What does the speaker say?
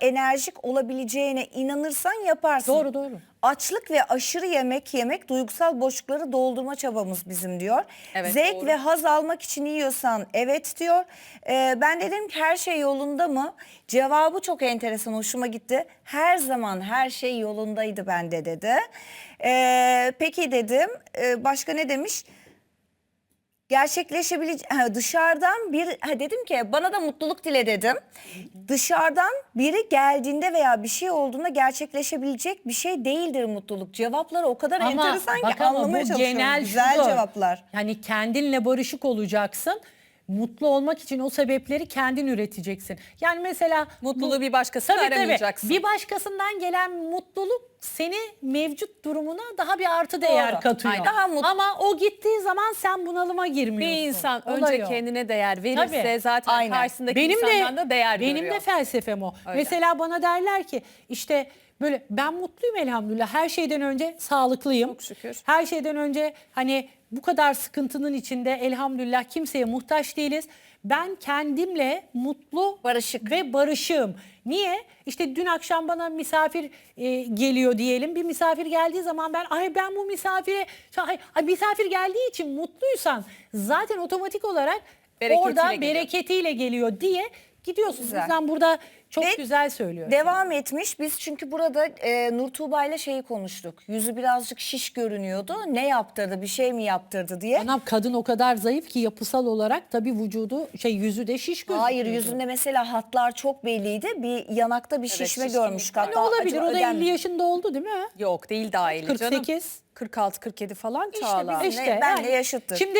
enerjik olabileceğine inanırsan yaparsın. Doğru, doğru. Açlık ve aşırı yemek yemek duygusal boşlukları doldurma çabamız bizim diyor. Evet, Zevk doğru. ve haz almak için yiyorsan evet diyor. Ee, ben dedim ki her şey yolunda mı? Cevabı çok enteresan hoşuma gitti. Her zaman her şey yolundaydı bende dedi. Ee, peki dedim Ee, başka ne demiş? Gerçekleşebilecek dışarıdan bir ha, dedim ki bana da mutluluk dile dedim. Dışarıdan biri geldiğinde veya bir şey olduğunda gerçekleşebilecek bir şey değildir mutluluk. Cevapları o kadar Ama enteresan ki bak ama anlamaya bu çalışıyorum. genel Güzel şudur. cevaplar. Yani kendinle barışık olacaksın. Mutlu olmak için o sebepleri kendin üreteceksin. Yani mesela Mutluluğu bir başkasına Tabii, tabii. aramayacaksın. Bir başkasından gelen mutluluk seni mevcut durumuna daha bir artı değer Doğru. katıyor. Aynen. Daha mutlu- Ama o gittiği zaman sen bunalıma girmiyorsun. Bir insan Olay önce o. kendine değer verirse Tabii. zaten Aynen. karşısındaki benim insandan de da değer benim görüyor. de felsefem o. Öyle. Mesela bana derler ki işte böyle ben mutluyum elhamdülillah. Her şeyden önce sağlıklıyım. Çok şükür. Her şeyden önce hani bu kadar sıkıntının içinde elhamdülillah kimseye muhtaç değiliz. Ben kendimle mutlu Barışık. ve barışığım. Niye? İşte dün akşam bana misafir e, geliyor diyelim. Bir misafir geldiği zaman ben ay ben bu misafire ay, ay misafir geldiği için mutluysan zaten otomatik olarak Bereketiyle orada geliyor. bereketiyle geliyor diye gidiyorsun. Güzel. Bizden burada çok Ve güzel söylüyor. Devam etmiş. Biz çünkü burada e, Nur Tuğba ile şeyi konuştuk. Yüzü birazcık şiş görünüyordu. Ne yaptırdı? Bir şey mi yaptırdı diye. Anam kadın o kadar zayıf ki yapısal olarak tabii vücudu şey yüzü de şiş gözüküyor. Hayır yüzünde mesela hatlar çok belliydi. Bir yanakta bir şişme şişkinlik görmüştük. var. Ne Hatta olabilir? acaba O da ödem 50 mi? yaşında oldu değil mi? Yok değil daha 50 canım. 48. 46 47 falan İşte Çağla. İşte ben yani de yaşıttır. Şimdi